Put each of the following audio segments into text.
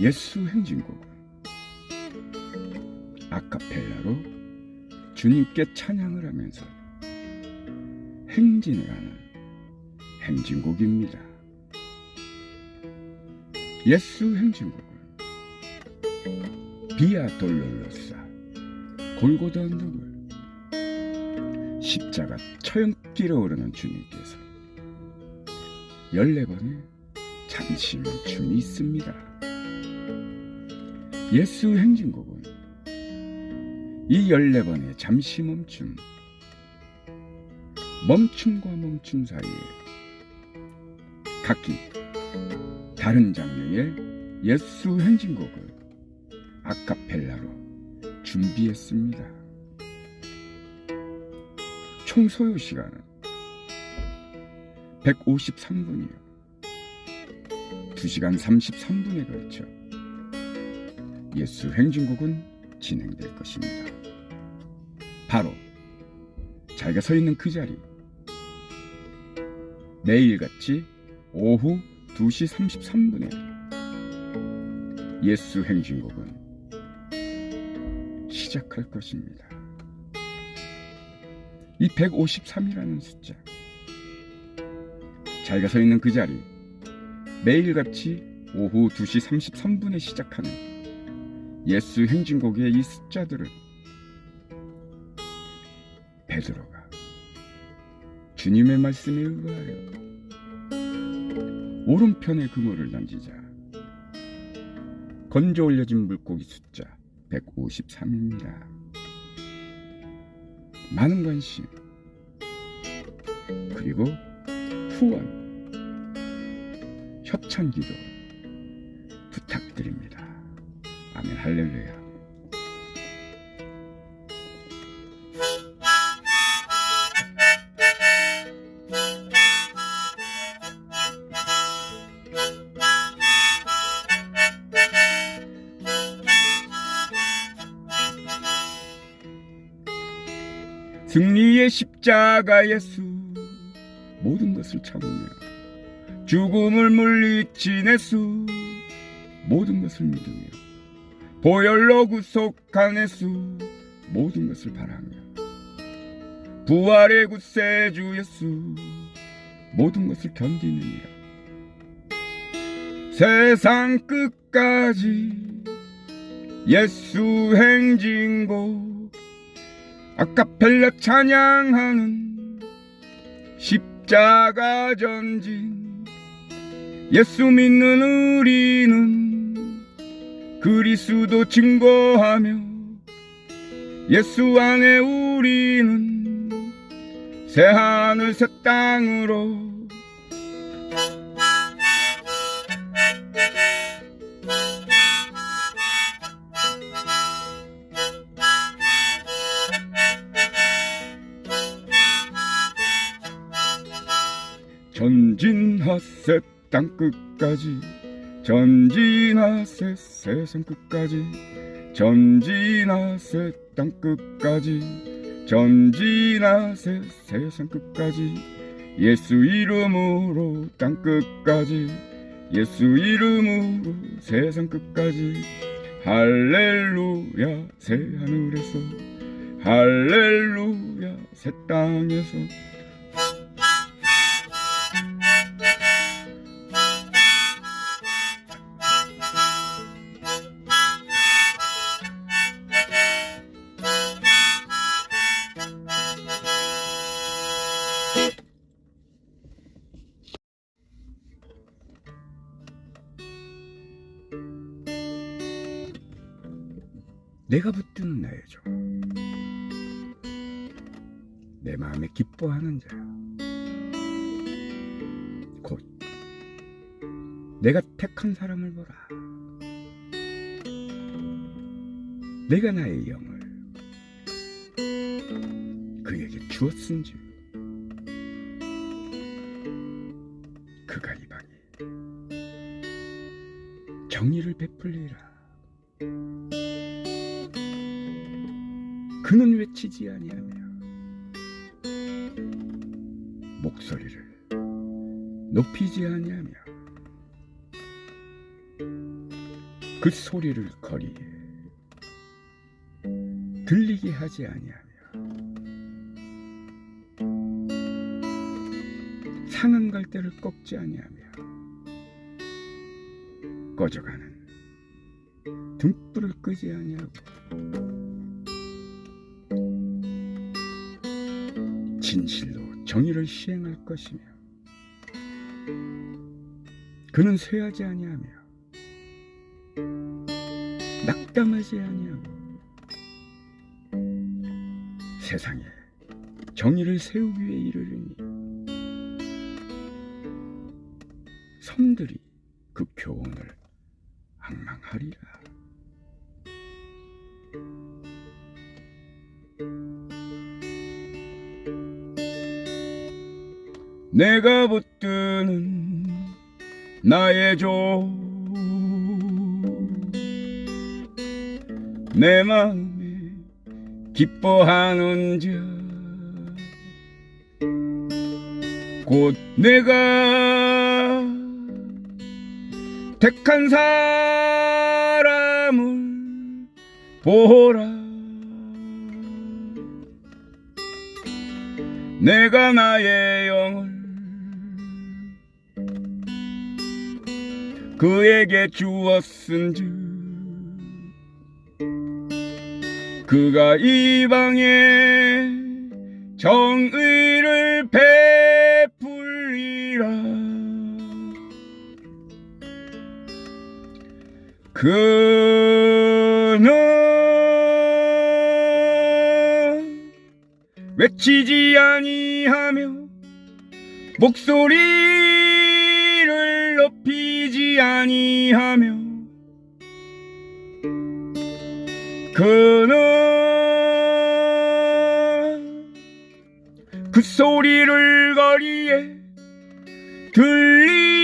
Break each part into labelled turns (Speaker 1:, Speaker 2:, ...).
Speaker 1: 예수 행진곡은 아카펠라로 주님께 찬양을 하면서 행진을 하는 행진곡입니다. 예수 행진곡은 비아 돌롤로사 골고다 언덕을 십자가 처형길에 오르는 주님께서 14번의 잠시 멈춤이 있습니다. 예수 행진곡은 이 14번의 잠시 멈춤, 멈춤과 멈춤 사이에 각기 다른 장르의 예수 행진곡을 아카펠라로 준비했습니다. 총 소요 시간은 153분이요. 2시간 33분에 걸쳐 예수 행진곡은 진행될 것입니다. 바로 자기가 서 있는 그 자리 매일같이 오후 2시 33분에 예수 행진곡은 시작할 것입니다. 이 153이라는 숫자 자기가 서 있는 그 자리 매일같이 오후 2시 33분에 시작하는 예수 행진곡의 이 숫자들을 베드로가 주님의 말씀에 의하여 오른편에 그물을 던지자 건져 올려진 물고기 숫자 153입니다. 많은 관심 그리고 후원 협찬 기도 부탁드립니다. 아멘 할렐루야. 십자가 예수. 모든 것을 참으며 죽음을 물리친 예수. 모든 것을 믿으며 보혈로 구속한 예수. 모든 것을 바라며 부활의 구세주 예수. 모든 것을 견디느니라 세상 끝까지 예수 행진곡 아카펠라 찬양하는 십자가 전진 예수 믿는 우리는 그리스도 증거하며 예수 안에 우리는 새 하늘 새 땅으로 전진하세 땅 끝까지. 전진하세 세상 끝까지. 전진하세 땅 끝까지. 전진하세 세상 끝까지. 예수 이름으로 땅 끝까지. 예수 이름으로 세상 끝까지. 할렐루야 새 하늘에서. 할렐루야 새 땅에서 내가 붙드는 나의 종. 내 마음에 기뻐하는 자야. 곧 내가 택한 사람을 보라. 내가 나의 영을 그에게 주었은지 그가 이방에 정의를 베풀리라 그는 외치지 아니하며 목소리를 높이지 아니하며 그 소리를 거리에 들리게 하지 아니하며 상한 갈대를 꺾지 아니하며 꺼져가는 등불을 끄지 아니하고 진실로 정의를 시행할 것이며 그는 쇠하지 아니하며 낙담하지 아니하고 세상에 정의를 세우기 위해 이르르니 섬들이 그 교훈을 악망하리라. 내가 붙드는 나의 조 내 마음에 기뻐하는 자곧 내가 택한 사람을 보라. 내가 나의 영을 그에게 주었은즉 그가 이방에 정의를 베풀리라. 그는 외치지 아니하며 목소리를 아니하며 그는 그 소리를 거리에 들리게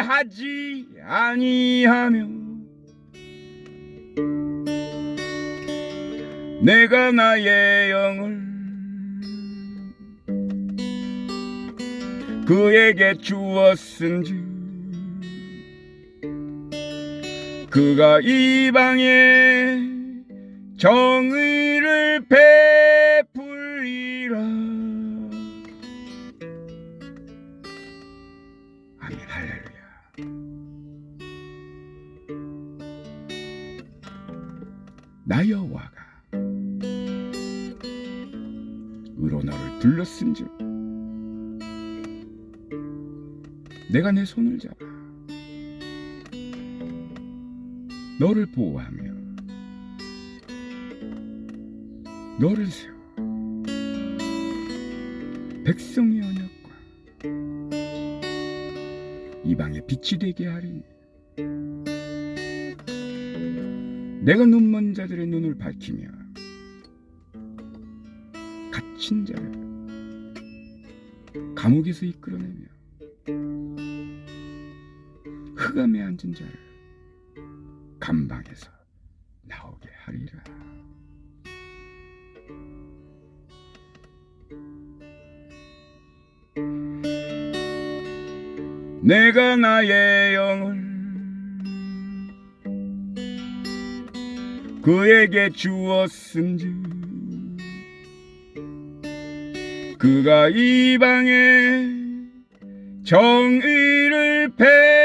Speaker 1: 하지 아니하며 내가 나의 영을 그에게 주었은즉 그가 이 방에 정의를 베풀리라. 아멘. 할렐루야. 나 여호와가 의로 너를 둘렀은즉 내가 내 손을 잡아 너를 보호하며 너를 세워 백성의 언약과 이방의 빛이 되게 하리니 내가 눈먼 자들의 눈을 밝히며 갇힌 자를 감옥에서 이끌어내며 흑암에 앉은 자를 감방에서 나오게 하리라. 내가 나의 영을 그에게 주었은즉 그가 이방에 정의를 베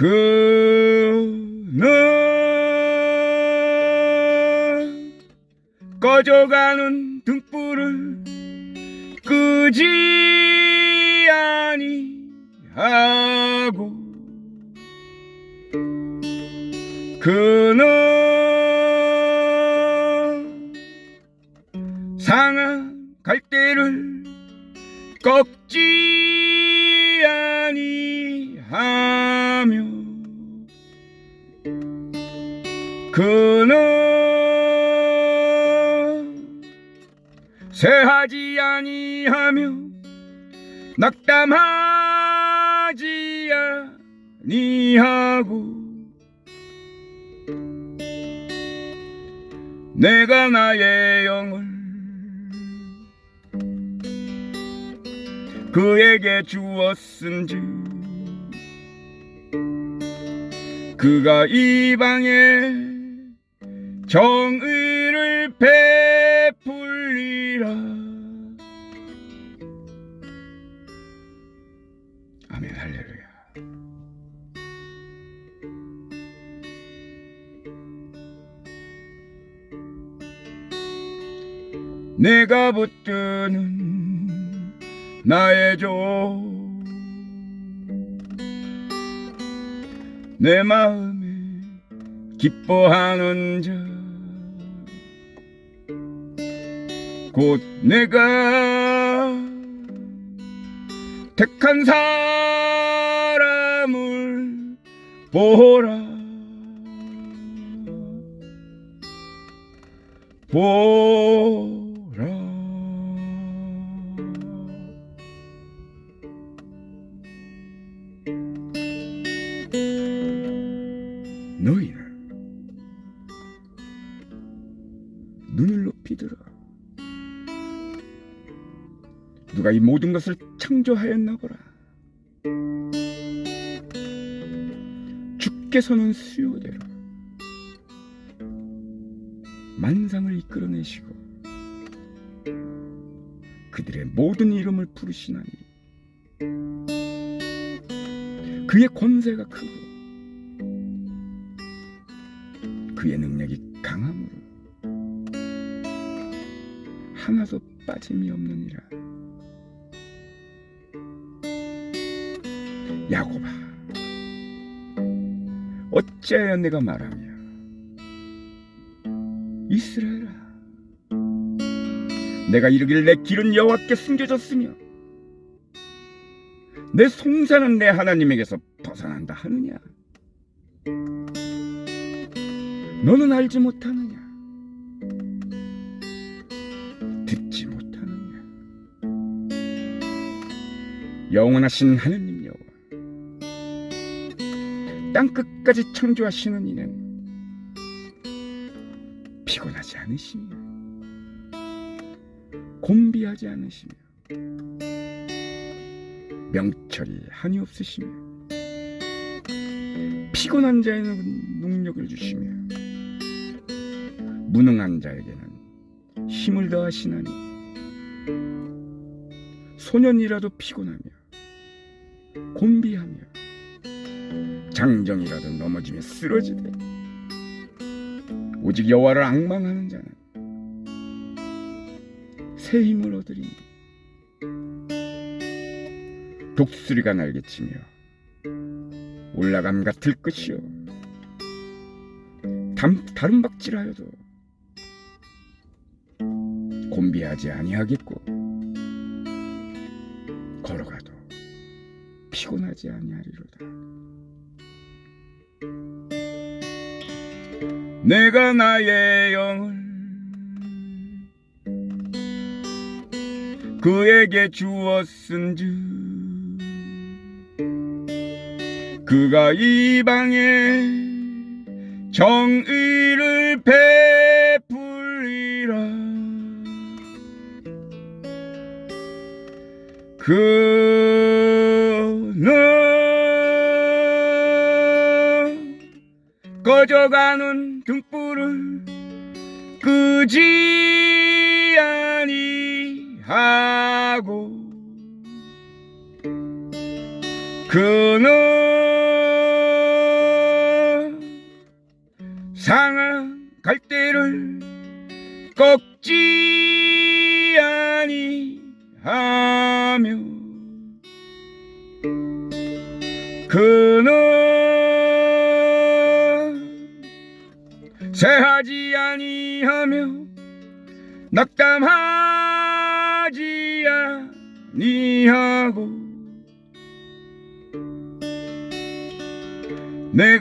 Speaker 1: 그는 꺼져가는 등불을 끄지 아니하고 그는 상한 갈대를 꺾지 아니 하며 그는 새하지 아니하며 낙담하지 아니하고 내가 나의 영을 그에게 주었은즉 그가 이 방에 정의를 베풀리라. 아멘 할렐루야. 내가 붙드는 나의 조 내 마음에 기뻐하는 자. 곧 내가 택한 사람을 보라. 보 모든 것을 창조하였나 보라. 주께서는 수요대로 만상을 이끌어내시고 그들의 모든 이름을 부르시나니 그의 권세가 크고 그의 능력이 강함으로 하나도 빠짐이 없느니라 야곱아 어찌하여 내가 말하며 이스라엘아 내가 이르길 내 길은 여호와께 숨겨졌으며 내 송사는 내 하나님에게서 벗어난다 하느냐? 너는 알지 못하느냐? 듣지 못하느냐? 영원하신 하느님 여호와 땅 끝까지 창조하시는 이는 피곤하지 않으시며 곤비하지 않으시며 명철이 한이 없으시며 피곤한 자에는 능력을 주시며 무능한 자에게는 힘을 더하시나니 소년이라도 피곤하며 곤비하며 장정이라도 넘어지며 쓰러지되 오직 여호와를 악망하는 자는 새 힘을 얻으리니. 독수리가 날개치며 올라감 같을 것이요. 담, 다른 박질하여도 곤비하지 아니하겠고 하지 아니하리로다. 내가 나의 영을 그에게 주었은즉 그가 이 방에 정의를 베풀리라. 그 꺼져가는 등불을 끄지 아니하고 그는 상한 갈대를 꺾지 아니하며 그는 새하지 아니하며 낙담하지 아니하고 내가